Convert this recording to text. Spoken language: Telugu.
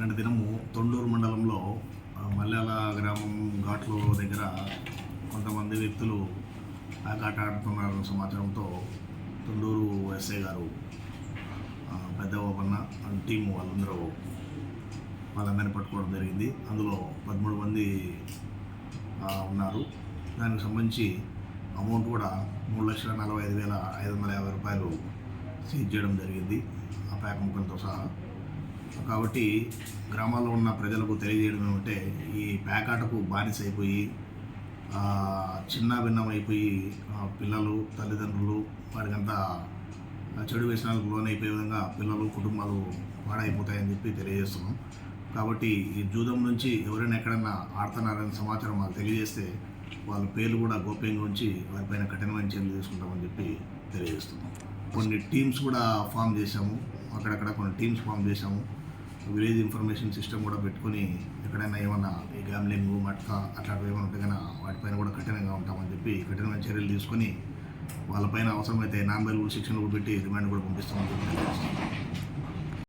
నిన్న దినము తొండూరు మండలంలో మల్లాల గ్రామం ఘాట్లో దగ్గర కొంతమంది వ్యక్తులు ఆకాట ఆడుతున్నారన్న సమాచారంతో తొండూరు ఎస్ఐ గారు ఆ, పెద్ద ఓపన్న టీము వాళ్ళందరూ వాళ్ళందరినీ పట్టుకోవడం జరిగింది. అందులో పదమూడు మంది ఉన్నారు. దానికి సంబంధించి అమౌంట్ కూడా మూడు లక్షల నలభై ఐదు వేల ఐదు వందల యాభై రూపాయలు సీజ్ చేయడం జరిగింది. ఆ ప్యాక్ ముఖంతో సహా కాబట్టి గ్రామాల్లో ఉన్న ప్రజలకు తెలియజేయడం ఏమంటే ఈ పేకాటకు బానిస అయిపోయి చిన్న భిన్నమైపోయి అయిపోయి పిల్లలు తల్లిదండ్రులు వారికంతా చెడు వ్యసనాలకు లోనైపోయే విధంగా పిల్లలు కుటుంబాలు పాడైపోతాయని చెప్పి తెలియజేస్తున్నాం. కాబట్టి ఈ జూదం నుంచి ఎవరైనా ఎక్కడైనా ఆడుతున్నారనే సమాచారం మాకు తెలియజేస్తే వాళ్ళ పేర్లు కూడా గోప్యంగా ఉంచి వారిపైన కఠినమైన చర్యలు తీసుకుంటామని చెప్పి తెలియజేస్తున్నాం. కొన్ని టీమ్స్ కూడా ఫామ్ చేశాము. అక్కడక్కడ కొన్ని టీమ్స్ ఫామ్ చేశాము. విలేజ్ ఇన్ఫర్మేషన్ సిస్టమ్ కూడా పెట్టుకొని ఎక్కడైనా ఏమన్నా ఈ గ్యాంబ్లింగ్ మట్కా అట్లాంటివి ఏమైనా ఉంటే కన్నా వాటిపైన కూడా కఠినంగా ఉంటామని చెప్పి కఠినమైన చర్యలు తీసుకొని వాళ్ళపైన అవసరమైతే నాన్ బెయిలబుల్ శిక్షణ కూడా పెట్టి రిమాండ్ కూడా పంపిస్తామని చెప్పి